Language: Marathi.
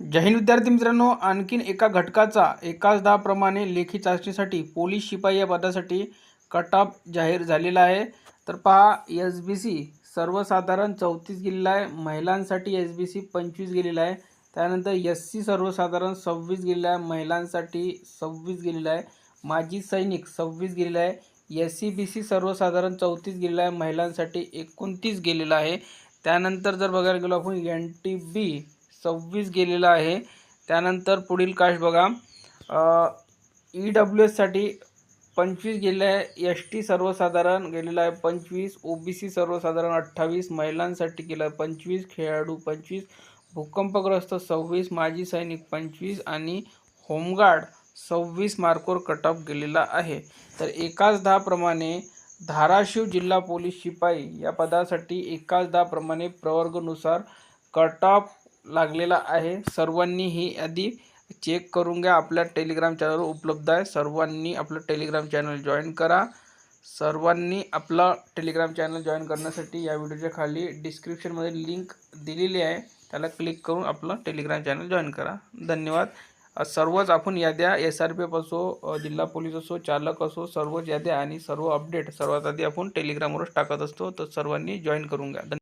जय हिंद विद्यार्थी मित्रांनो आणखीन एका घटकाचा एकाच दहाप्रमाणे लेखी चाचणीसाठी पोलीस शिपाई या पदासाठी कट ऑफ जाहीर झालेला आहे. तर पहा एस बी सी सर्वसाधारण चौतीस गेलेला आहे. महिलांसाठी एस बी सी पंचवीस गेलेला आहे. त्यानंतर एस सी सर्वसाधारण सव्वीस गेलेला आहे. महिलांसाठी सव्वीस गेलेला आहे. माजी सैनिक सव्वीस गेलेला आहे. एस सी बी सी सर्वसाधारण चौतीस गेलेला आहे. महिलांसाठी एकोणतीस गेलेला आहे. त्यानंतर जर बघायला गेलो आपण एन टी बी सव्वीस गेलेला आहे. त्यानंतर पुढील कास्ट बघा. ई डब्ल्यू एससाठी पंचवीस गेले आहे. एस टी सर्वसाधारण गेलेला आहे पंचवीस. ओ बी सी सर्वसाधारण अठ्ठावीस. महिलांसाठी गेलं आहे पंचवीस. खेळाडू पंचवीस. भूकंपग्रस्त सव्वीस. माजी सैनिक पंचवीस. आणि होमगार्ड सव्वीस मार्कवर कट ऑफ गेलेला आहे. तर एकाच दहाप्रमाणे धाराशिव जिल्हा पोलीस शिपाई या पदासाठी एकाच दहाप्रमाणे प्रवर्गनुसार कट ऑफ लागलेला आहे. सर्वांनी ही यादी चेक करून घ्या. आपल्या टेलिग्राम चॅनलवर उपलब्ध आहे. सर्वांनी आपलं टेलिग्राम चॅनल जॉईन करा. सर्वांनी आपला टेलिग्राम चॅनल जॉईन करण्यासाठी या व्हिडिओच्या खाली डिस्क्रिप्शनमध्ये लिंक दिलेली आहे. त्याला क्लिक करून आपलं टेलिग्राम चॅनल जॉईन करा. धन्यवाद. सर्वच आपण याद्या एस आर पी एफ असो जिल्हा पोलीस असो चालक असो सर्वच याद्या आणि सर्व अपडेट सर्वात आधी आपण टेलिग्रामवरच टाकत असतो. तर सर्वांनी जॉईन करून घ्या.